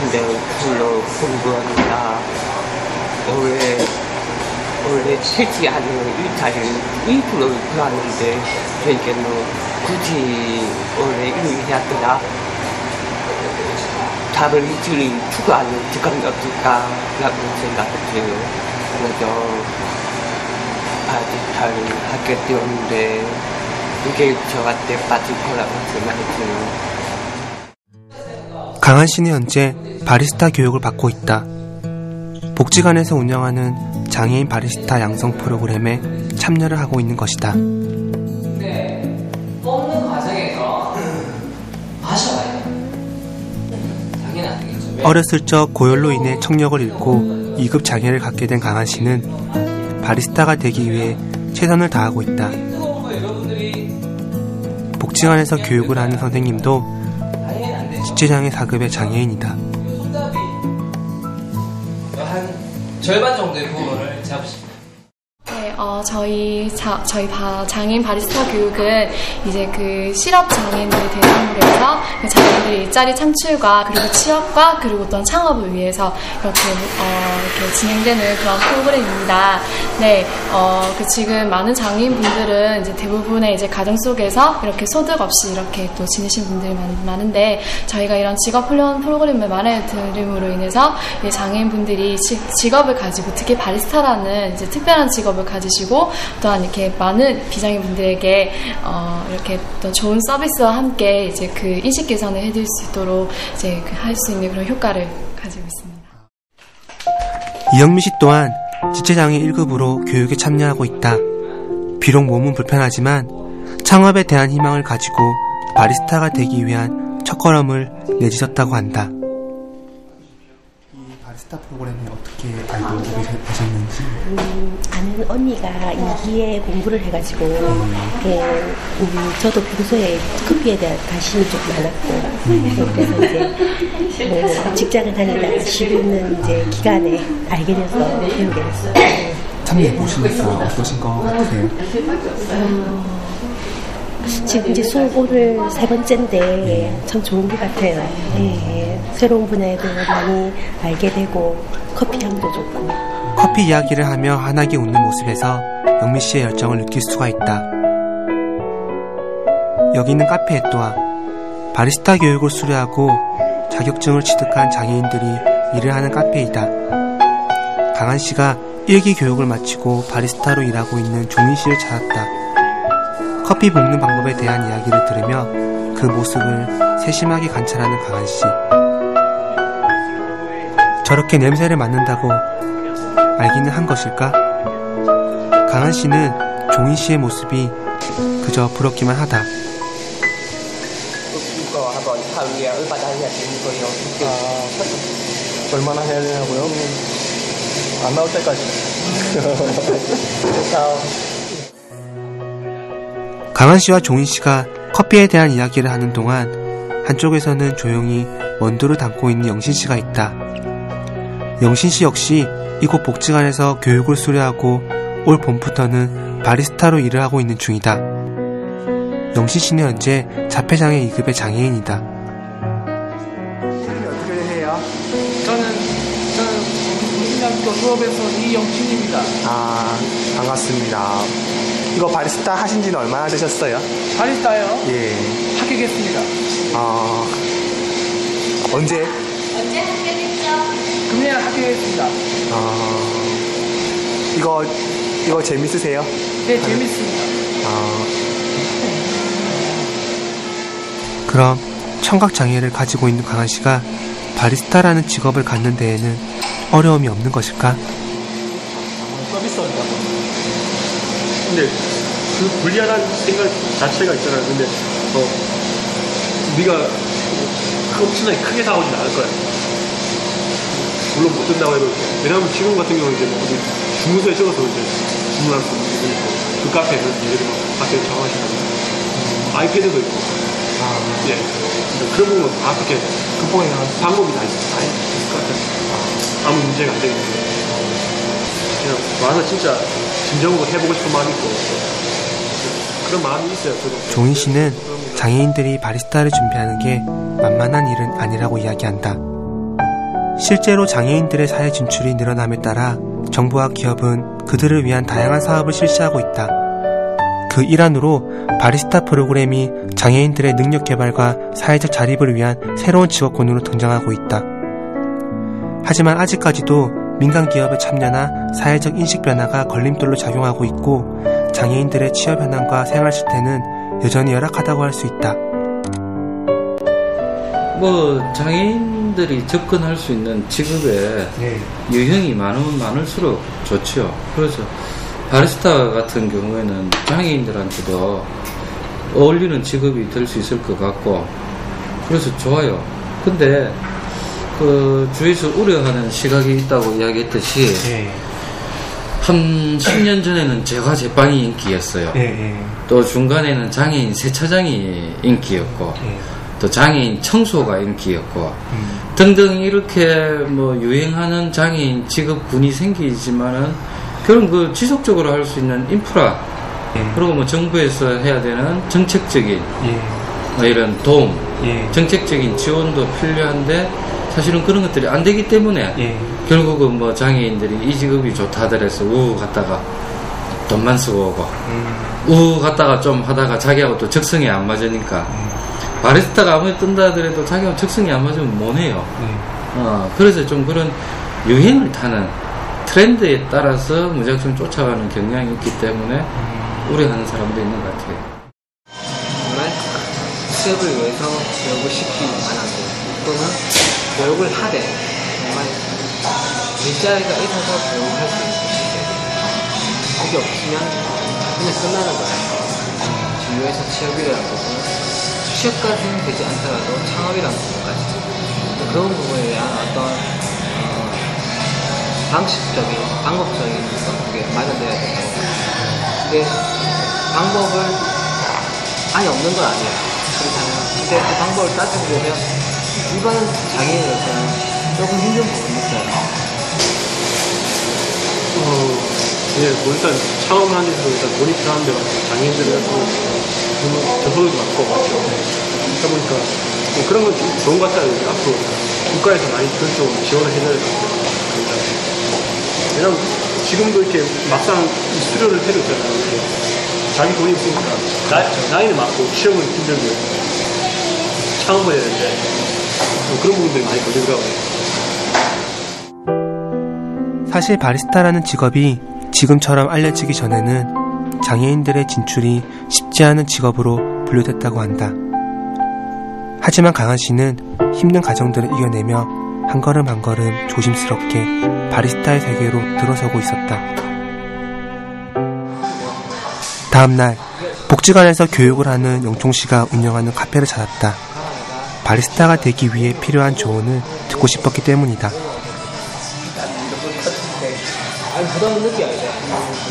근데 불로 공부하니까 올해 원래 실시하는 일자를 일부러 들어왔는데 저에게는 굳이 원래 이를 해야더라 다른 일주일 추구하는 직감이 없을까라고 생각했어요. 그래서 아직 잘 하게 되었는데 이게 저한테 빠질 거라고 생각했어요. 강한 씨는 현재 바리스타 교육을 받고 있다. 복지관에서 운영하는 장애인 바리스타 양성 프로그램에 참여를 하고 있는 것이다. 뽑는 과정에서 안 되겠죠. 어렸을 적 고열로 인해 청력을 잃고 2급 장애를 갖게 된 강한 씨는 바리스타가 되기 위해 최선을 다하고 있다. 복지관에서 교육을 하는 선생님도. 지체장애 4급의 장애인이다. 절반 정도의 부분을 잡으십니다. 저희 자, 저희 바, 장애인 바리스타 교육은 이제 그 실업 장애인들 대상으로 해서 그 장애인들 일자리 창출과 그리고 취업과 그리고 어떤 창업을 위해서 이렇게 어, 이렇게 진행되는 그런 프로그램입니다. 네, 어, 그 지금 많은 장애인 분들은 이제 대부분의 이제 가정 속에서 이렇게 소득 없이 이렇게 또 지내신 분들이 많, 많은데 저희가 이런 직업 훈련 프로그램을 마련해드림으로 인해서 이 장애인 분들이 지- 직업을 가지고 특히 바리스타라는 이제 특별한 직업을 가지시고 또한 이렇게 많은 비장애인 분들에게 어, 이렇게 또 좋은 서비스와 함께 이제 그 인식 개선을 해드릴 수 있도록 이제 그할수 있는 그런 효과를 가지고 있습니다. 이영미 씨 또한 지체장애 1급으로 교육에 참여하고 있다. 비록 몸은 불편하지만 창업에 대한 희망을 가지고 바리스타가 되기 위한 첫걸음을 내딛었다고 한다. 이 바리스타 프로그램에 어떻게 알게 되셨는지 아는 언니가 이기에 공부를 해가지고 예, 음, 저도 평소에 커피에 대한 관심이 좀 많았고 그래서 이제 뭐 직장을 다니다가 쉬는 이제 기간에 알게 돼서 배우게 됐어요. 참여해 보시니까 어떠신 것 같으세요? 지금 이제 수업 오늘 세 번째인데 참 좋은 것 같아요. 예, 새로운 분야에 대해 많이 알게 되고 커피 향도 좋고 커피 이야기를 하며 환하게 웃는 모습에서 영미 씨의 열정을 느낄 수가 있다. 여기 있는 카페에 또한 바리스타 교육을 수료하고 자격증을 취득한 장애인들이 일을 하는 카페이다. 강한 씨가 일기 교육을 마치고 바리스타로 일하고 있는 종인 씨를 찾았다. 커피 볶는 방법에 대한 이야기를 들으며 그 모습을 세심하게 관찰하는 강한 씨. 저렇게 냄새를 맡는다고 알기는 한 것일까? 강한 씨는 종인 씨의 모습이 그저 부럽기만 하다. 이거 한번 하루에 얼마나 해야 되는 거예요? 아, 얼마나 해야 되냐고요? 안 나올 때까지. 강한 씨와 종인 씨가 커피에 대한 이야기를 하는 동안 한쪽에서는 조용히 원두를 담고 있는 영신 씨가 있다. 영신 씨 역시 이곳 복지관에서 교육을 수료하고 올 봄부터는 바리스타로 일을 하고 있는 중이다. 영신 씨는 현재 자폐장애 2급의 장애인이다. 어떻게 해요? 저는 저는 국민학교 수업에서 이영신입니다. 아, 반갑습니다. 이거 바리스타 하신 지는 얼마나 되셨어요? 바리스타요. 예. 합격했습니다. 아, 언제? 금년 합격했습니다. 아, 이거, 이거 재밌으세요? 네, 재밌습니다. 아, 그럼 청각 장애를 가지고 있는 강한 씨가 바리스타라는 직업을 갖는 데에는 어려움이 없는 것일까? 근데 그 불리하다는 생각 자체가 있잖아요. 근데 어, 우리가 그 엄청나게 크게 다가오진 않을 거야. 물론 못 된다고 해도 왜냐하면 지금 같은 경우는 이제 뭐 어디 주문서에 적어서 이제 주문할 수 있는 거. 그 카페에서 예를 들어 카페에 정하시면 아이패드도 있고 예 그런 부분은 다 그렇게 극복해 나갈 방법이 다 있, 다 있을 것 같아요. 아무 문제가 안 되겠는데 그냥 와서 진짜 진정으로 해보고 싶은 마음이 있고 그런 마음이 있어요. 저도. 종인 씨는 장애인들이 바리스타를 준비하는 게 만만한 일은 아니라고 이야기한다. 실제로 장애인들의 사회 진출이 늘어남에 따라 정부와 기업은 그들을 위한 다양한 사업을 실시하고 있다. 그 일환으로 바리스타 프로그램이 장애인들의 능력 개발과 사회적 자립을 위한 새로운 직업군으로 등장하고 있다. 하지만 아직까지도 민간 기업의 참여나 사회적 인식 변화가 걸림돌로 작용하고 있고 장애인들의 취업 현황과 생활 실태는 여전히 열악하다고 할 수 있다. 뭐 장애인들이 접근할 수 있는 직업에 유형이 많으면 많을수록 좋죠. 그래서 바리스타 같은 경우에는 장애인들한테도 어울리는 직업이 될 수 있을 것 같고 그래서 좋아요. 근데 그 주위에서 우려하는 시각이 있다고 이야기했듯이 한 10년 전에는 제과 제빵이 인기였어요. 또 중간에는 장애인 세차장이 인기였고 또 장애인 청소가 인기였고 등등 이렇게 뭐 유행하는 장애인 직업군이 생기지만은 결국 그 지속적으로 할 수 있는 인프라 그리고 뭐 정부에서 해야 되는 정책적인 뭐 이런 도움 정책적인 지원도 필요한데 사실은 그런 것들이 안 되기 때문에 결국은 뭐 장애인들이 이 직업이 좋다 하더라서 우 갔다가 돈만 쓰고 오고 우 갔다가 좀 하다가 자기하고 또 적성이 안 맞으니까 바리스타가 아무리 뜬다 하더라도 자기하고 적성이 안 맞으면 못 해요. 어, 그래서 좀 그런 유행을 타는 트렌드에 따라서 무작정 쫓아가는 경향이 있기 때문에 우려하는 사람도 있는 것 같아요. 정말 취업을 위해서 교육을 시키지 않아도 또는 교육을 하되 정말 일자리가 있어서 교육을 할수때 그게 없으면 그냥 끝나는 거야. 진로에서 취업이라는 부분은 취업까지는 되지 않더라도 창업이라는 부분까지 그런 부분에 대한 어떤 어, 방식적인 방법적인 어떤 그게 마련돼야 되고 그게 방법을 아예 없는 건 아니에요. 그렇잖아요. 근데 그 방법을 따지고 보면 일반 장애인으로서는 조금 힘든 부분이 있어요. 어, 예, 뭐 일단 창업을 하는 데서 일단 돈이 필요한 데가 장애인들은 또 저소득이 많고 맞죠. 그러다 보니까 뭐 그런 건 좀 좋은 것 같아요. 앞으로 국가에서 많이 그런 쪽으로 지원을 해줘야 될 것 같아요. 왜냐면 지금도 이렇게 막상 이 수료를. 이렇게 자기 돈이 있으니까 나, 나이는 많고 취업은 힘들고 창업을 해야 되는데 뭐 그런 부분들이 많이 걸리더라고요. 사실 바리스타라는 직업이 지금처럼 알려지기 전에는 장애인들의 진출이 쉽지 않은 직업으로 분류됐다고 한다. 하지만 강한 씨는 힘든 가정들을 이겨내며 한 걸음 한 걸음 조심스럽게 바리스타의 세계로 들어서고 있었다. 다음날 복지관에서 교육을 하는 영총 씨가 운영하는 카페를 찾았다. 바리스타가 되기 위해 필요한 조언을 듣고 싶었기 때문이다. 부담을 느껴야 돼.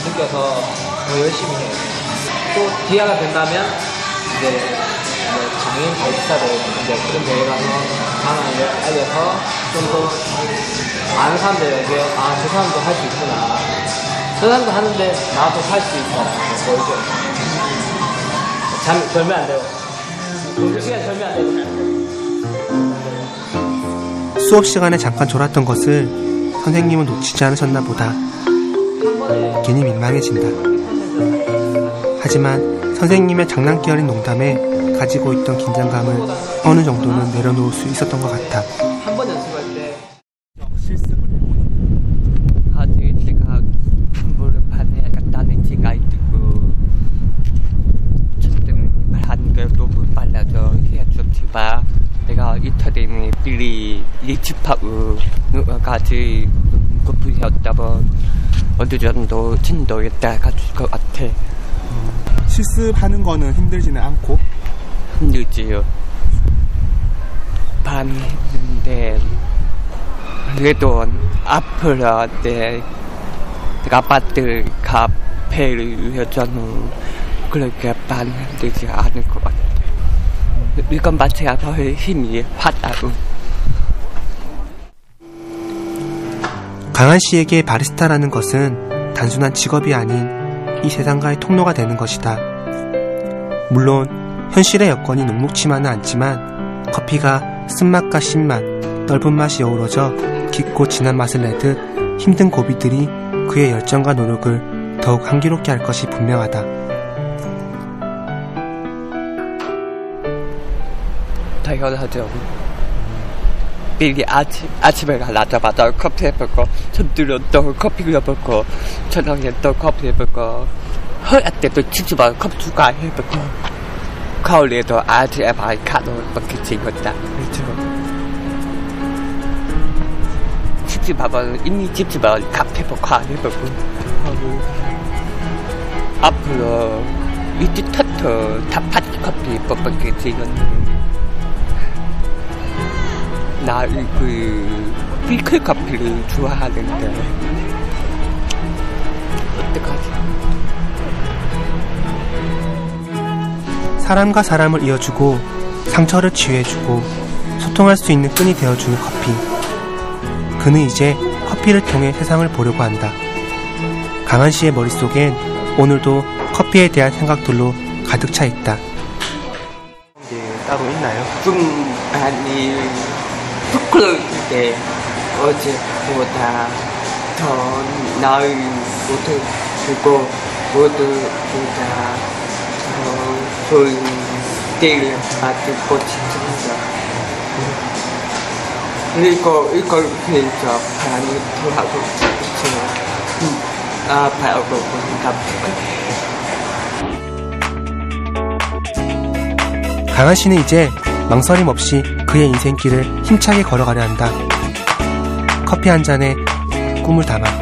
느껴서 더 열심히 해. 또 기회가 된다면 이제 뭐 장애인 바리스타들 이제 그런 대회 가서 강화를 알려서 좀 더 아는 사람들에게 아 저 사람도 할 수 있구나. 저 사람도 하는데 나도 할 수 있어. 보여줘. 잠 절면 안 돼요. 공부 시간 절면 안 돼요. 수업 시간에 잠깐 졸았던 것을 선생님은 놓치지 않으셨나 보다. 괜히 민망해진다. 하지만 선생님의 장난기 어린 농담에 가지고 있던 긴장감을 어느 정도는 내려놓을 수 있었던 것 같아. 한 번 연습할 때 아직 제가 공부를 많이 하겠다는 생각이 들고 어쨌든 말하는 게 너무 빨라서 해줬지만 내가 이터되는 미리 예측하고 누가까지 급부였다면 어느 정도 진도에 따라가줄 것 같아. 실습하는 거는 힘들지는 않고 힘들지요. 밤이 했는데 그래도 앞으로 내 아파트 카페를 위해서는 그렇게 힘들지 않을 것 같아. 이건 마치가 더 힘이 왔다고. 강한 씨에게 바리스타라는 것은 단순한 직업이 아닌 이 세상과의 통로가 되는 것이다. 물론 현실의 여건이 녹록치만은 않지만 커피가 쓴맛과 신맛, 넓은 맛이 어우러져 깊고 진한 맛을 내듯 힘든 고비들이 그의 열정과 노력을 더욱 향기롭게 할 것이 분명하다. 당연하 죠. 미리 아침, 아침에 나자마자 커피 해먹고, 점들어 또 커피 그려먹고, 저녁에 또 커피 해먹고, 허약 때도 치즈만 커피 추가 해먹고, 겨울에도 아침 아메리카노 먹겠지, 이거다. 그렇죠. 찝찝하면, 이미 찝찝하면 카페 먹고 해먹고, 하고, 앞으로, 이지 터터, 다 파티 커피 먹겠지, 이거는. 나그 필클 커피를 좋아하는데 어떡하지? 사람과 사람을 이어주고 상처를 치유해주고 소통할 수 있는 끈이 되어주는 커피. 그는 이제 커피를 통해 세상을 보려고 한다. 강한 씨의 머릿속엔 오늘도 커피에 대한 생각들로 가득 차 있다. 게 따로 있나요? 좀 많이 부끄러운데 어제보다 더 나을 못해주고 모두보다 더 좋은 때를 맞고 싶습니다. 그리고 이걸 위해서 많이 돌아가고 싶어요. 아, 바라고 생각합니다. 강한 씨는 이제 망설임 없이 그의 인생길을 힘차게 걸어가려 한다. 커피 한 잔에 꿈을 담아.